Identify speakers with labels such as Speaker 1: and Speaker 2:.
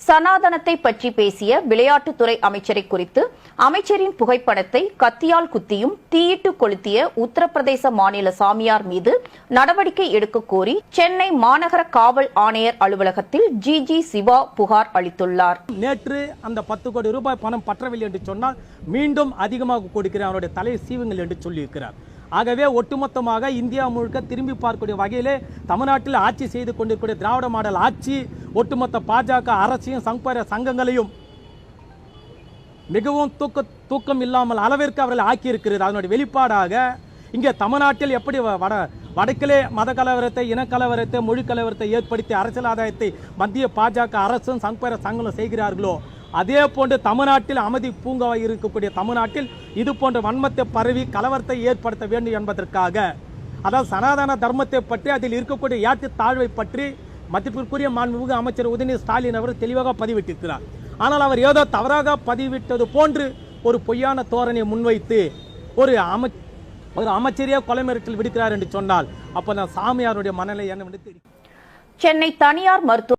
Speaker 1: சனாதனத்தை பற்றி பேசிய விளையாட்டுத்துறை அமைச்சரை குறித்து அமைச்சரின் புகைப்படத்தை கத்தியால் குத்தியும் தீயிட்டு கொளுத்திய உத்தரப்பிரதேச மாநில சாமியார் மீது நடவடிக்கை எடுக்க கோரி சென்னை மாநகர காவல் ஆணையர் அலுவலகத்தில் ஜி. ஜி. சிவா புகார் அளித்துள்ளார்.
Speaker 2: நேற்று அந்த பத்து கோடி ரூபாய் பணம் பற்றவில்லை என்று சொன்னால் மீண்டும் அதிகமாக கொடுக்கிறார் அவருடைய தலை சீவுங்கள் என்று சொல்லியிருக்கிறார். ஆகவே ஒட்டுமொத்தமாக இந்தியா முழுக்க திரும்பி பார்க்கக்கூடிய வகையிலே தமிழ்நாட்டில் ஆட்சி செய்து கொண்டிருக்கக்கூடிய திராவிட மாடல் ஆட்சி ஒட்டுமொத்த பாஜக அரசையும் சங்கர சங்கங்களையும் மிகவும் தூக்க தூக்கம் இல்லாமல் அளவிற்கு அவர்கள் ஆக்கியிருக்கிறது. அதனுடைய வெளிப்பாடாக இங்கே தமிழ்நாட்டில் எப்படி வ- வட வடக்கிலே மத கலவரத்தை இனக்கலவரத்தை மொழி கலவரத்தை ஏற்படுத்தி அரசியல் ஆதாயத்தை மத்திய பாஜக அரசும் சங்கர சங்கங்களும் செய்கிறார்களோ அதே போன்று தமிழ்நாட்டில் அமைதி பூங்காவாக இருக்கக்கூடிய தமிழ்நாட்டில் இது போன்ற வன்மத்தை பரவி கலவரத்தை ஏற்படுத்த வேண்டும் என்பதற்காக அதாவது சனாதன தர்மத்தை பற்றி அதில் இருக்கக்கூடிய ஏற்று தாழ்வை பற்றி மதிப்பிற்குரிய மாண்புமிகு அமைச்சர் உதயநிதி ஸ்டாலின் அவர் தெளிவாக பதிவிட்டிருக்கிறார். ஆனால் அவர் ஏதோ தவறாக பதிவிட்டது போன்று ஒரு பொய்யான தோரணையை முன்வைத்து ஒரு அமை ஒரு அமைச்சரையே கொலை மிரட்டல் விடுக்கிறார் என்று சொன்னால் அப்போ நான் சாமியாருடைய மனநிலை என்ன தெரியும்
Speaker 1: சென்னை தனியார் மருத்துவ